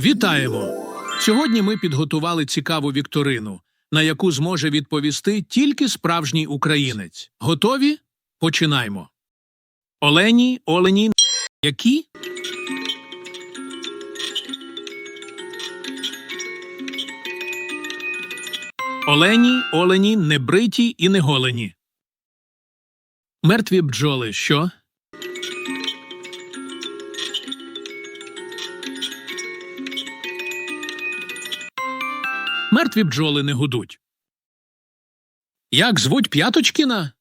Вітаємо! Сьогодні ми підготували цікаву вікторину, на яку зможе відповісти тільки справжній українець. Готові? Починаймо. Олені, олені, які? Олені, олені, не бриті і не голені. Мертві бджоли, що? Мертві бджоли не гудуть. Як звуть П'яточкіна?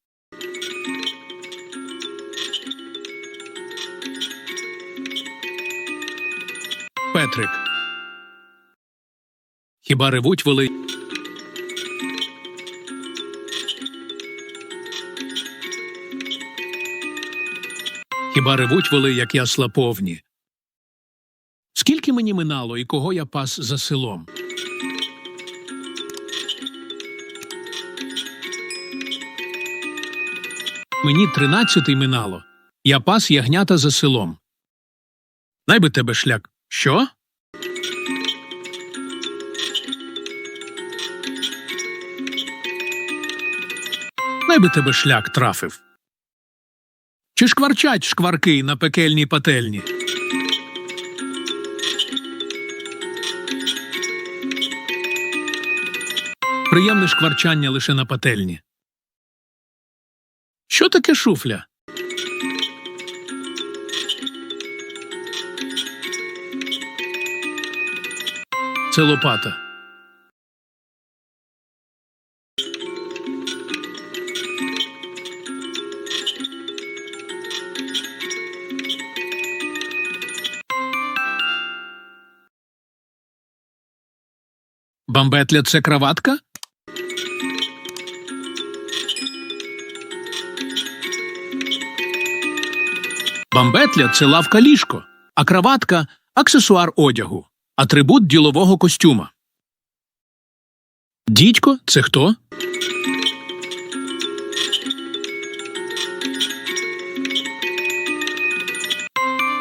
Петрик. Хіба ревуть воли? Хіба ревуть воли, як ясла повні? Скільки мені минало і кого я пас за селом? Мені тринадцятий минало. Я пас ягнята за селом. Най би тебе шляк. Що? Най би тебе шлях трафив. Чи шкварчать шкварки на пекельній пательні? Приємне шкварчання лише на пательні. Що таке шуфля? Це лопата. Бамбетля це краватка? Бамбетля це лавка ліжко, а краватка аксесуар одягу, атрибут ділового костюма. Дідько це хто?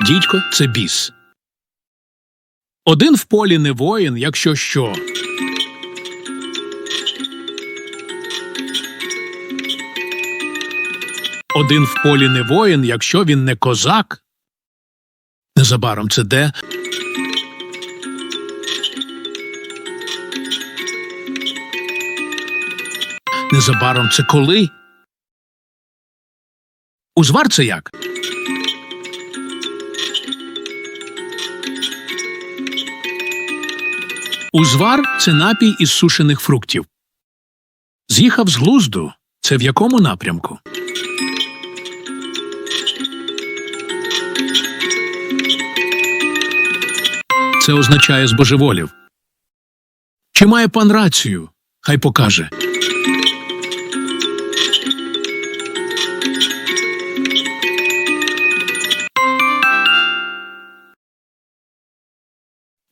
Дідько це біс. Один в полі не воїн, якщо що. Один в полі не воїн, якщо він не козак. Незабаром це де? Незабаром це коли? Узвар це як? Узвар це напій із сушених фруктів. З'їхав з глузду. Це в якому напрямку? Це означає збожеволів. Чи має пан рацію? Хай покаже.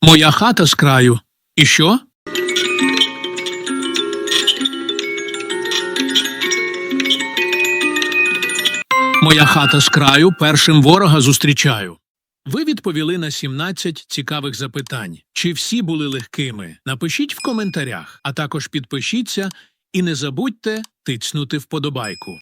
Моя хата з краю. І що? Моя хата з краю першим ворога зустрічаю. Ви відповіли на 17 цікавих запитань. Чи всі були легкими? Напишіть в коментарях, а також підпишіться і не забудьте тицнути вподобайку.